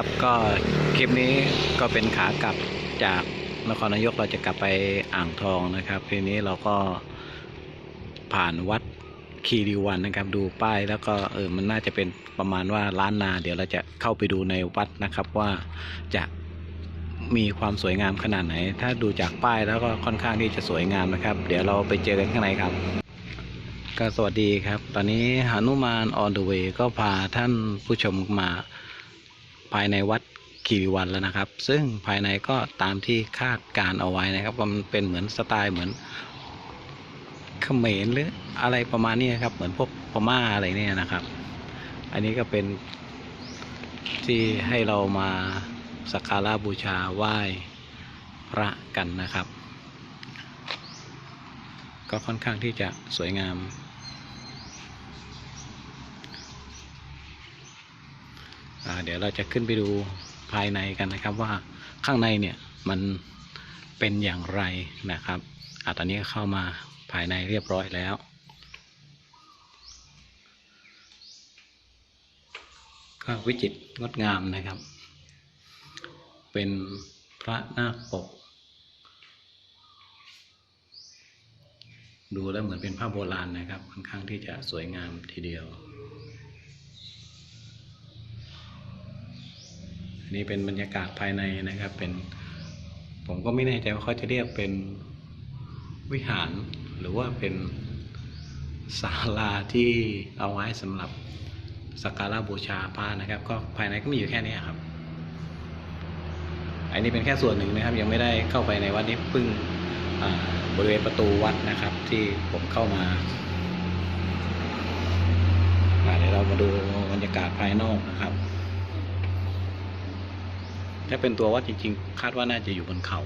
ครับ ก็คลิปนี้ก็เป็นขากลับจากนครนายกเราจะกลับไปอ่างทองนะครับทีนี้เราก็ผ่านวัดคีรีวันนะครับ ดูป้ายแล้วก็เออมันน่าจะเป็นประมาณว่าล้านนา เดี๋ยวเราจะเข้าไปดูในวัดนะครับว่าจะมีความสวยงามขนาดไหน ถ้าดูจากป้ายแล้วก็ค่อนข้างที่จะสวยงามนะครับ เดี๋ยวเราไปเจอกันข้างในครับ ก็สวัสดีครับ ตอนนี้หนุมานออนเดอะเวย์ก็พาท่านผู้ชมมา ภายในวัดคีรีวันแล้วนะครับ ซึ่งภายในก็ตามที่คาดการเอาไว้นะครับมันเป็นเหมือนสไตล์เหมือนเขมรหรืออะไรประมาณนี้ครับ เหมือนพวกพม่าอะไรเนี่ยนะครับ อันนี้ก็เป็นที่ให้เรามาสักการะบูชาไหว้พระกันนะครับ ก็ค่อนข้างที่จะสวยงาม อ่า เดี๋ยวเราจะขึ้นไปดูภายในกันนะครับว่าข้างในเนี่ยมันเป็นอย่างไรนะครับอ่าตอนนี้เข้ามาภายในเรียบร้อยแล้ว ก็วิจิตรงดงามนะครับ เป็นพระนาคปก ดูแล้วเหมือนเป็นภาพโบราณนะครับค่อนข้างที่จะสวยงามทีเดียว อันนี้เป็นบรรยากาศภายในนะครับ เป็นผมก็ไม่แน่ใจว่าเขาจะเรียกเป็นวิหารหรือว่าเป็นศาลาที่เอาไว้สำหรับสักการะบูชาพระนะครับ ก็ภายในก็มีอยู่แค่นี้ครับ อันนี้เป็นแค่ส่วนหนึ่งนะครับ ยังไม่ได้เข้าไปในวัดนี้เพิ่งบริเวณประตูวัดนะครับ ที่ผมเข้ามาอ่าเดี๋ยวเรามาดูบรรยากาศภายนอกนะครับ ถ้าเป็นตัววัดจริง ๆ คาดว่าน่าจะอยู่บนเขา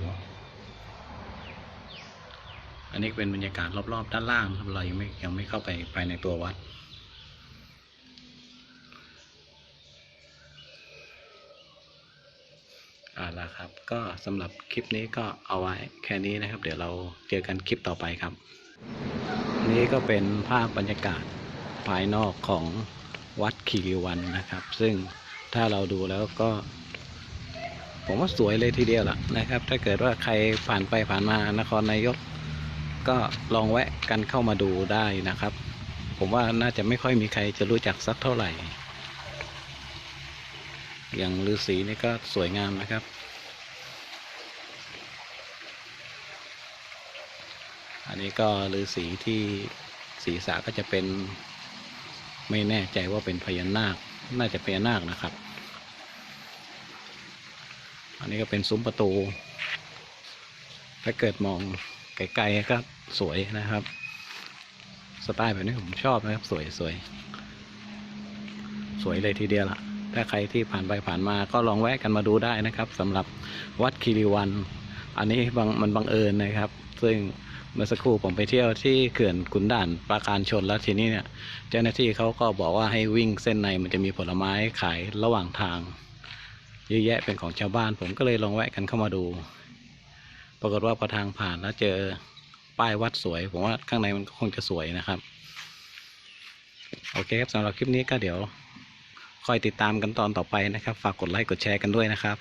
อันนี้เป็นบรรยากาศรอบๆ ด้านล่างครับเรายังไม่ยังไม่เข้าไปภายในตัววัด อ่าละครับ ก็สำหรับคลิปนี้ก็เอาไว้แค่นี้นะครับ เดี๋ยวเราเจอกันคลิปต่อไปครับ นี่ก็เป็นภาพบรรยากาศภายนอกของวัดคีรีวันนะครับ ซึ่งถ้าเราดูแล้วก็ ผมว่าสวยเลยทีเดียวล่ะนะครับ ถ้าเกิดว่าใครผ่านไปผ่านมานครนายก ก็ลองแวะกันเข้ามาดูได้นะครับ ผมว่าน่าจะไม่ค่อยมีใครจะรู้จักสักเท่าไหร่ อย่างฤาษีนี่ก็สวยงามนะครับอันนี้ก็ฤาษีที่ศีรษะก็จะเป็นไม่แน่ใจว่าเป็นพญานาค น่าจะพญานาคนะครับ อันนี้ก็เป็นซุ้มประตู ถ้าเกิดมองไกลๆก็สวยนะครับ สไตล์แบบนี้ผมชอบนะครับ สวยสวยสวยเลยทีเดียวล่ะ ถ้าใครที่ผ่านไปผ่านมาก็ลองแวะกันมาดูได้นะครับสำหรับวัดคีรีวัน อันนี้มันบังเอิญนะครับ ซึ่งเมื่อสักครู่ผมไปเที่ยวที่เขื่อนขุนด่านปราการชนแล้วทีนี้เนี่ย เจ้าหน้าที่เขาก็บอกว่าให้วิ่งเส้นในมันจะมีผลไม้ขายระหว่างทาง เยอะแยะเป็นของชาวบ้าน ผมก็เลยลองแวะกันเข้ามาดู ปรากฏว่าพอทางผ่านแล้วเจอป้ายวัดสวย ผมว่าข้างในมันก็คงจะสวยนะครับ โอเคครับสำหรับคลิปนี้ก็เดี๋ยวคอยติดตามกันตอนต่อไปนะครับ ฝากกดไลค์กดแชร์กันด้วยนะครับ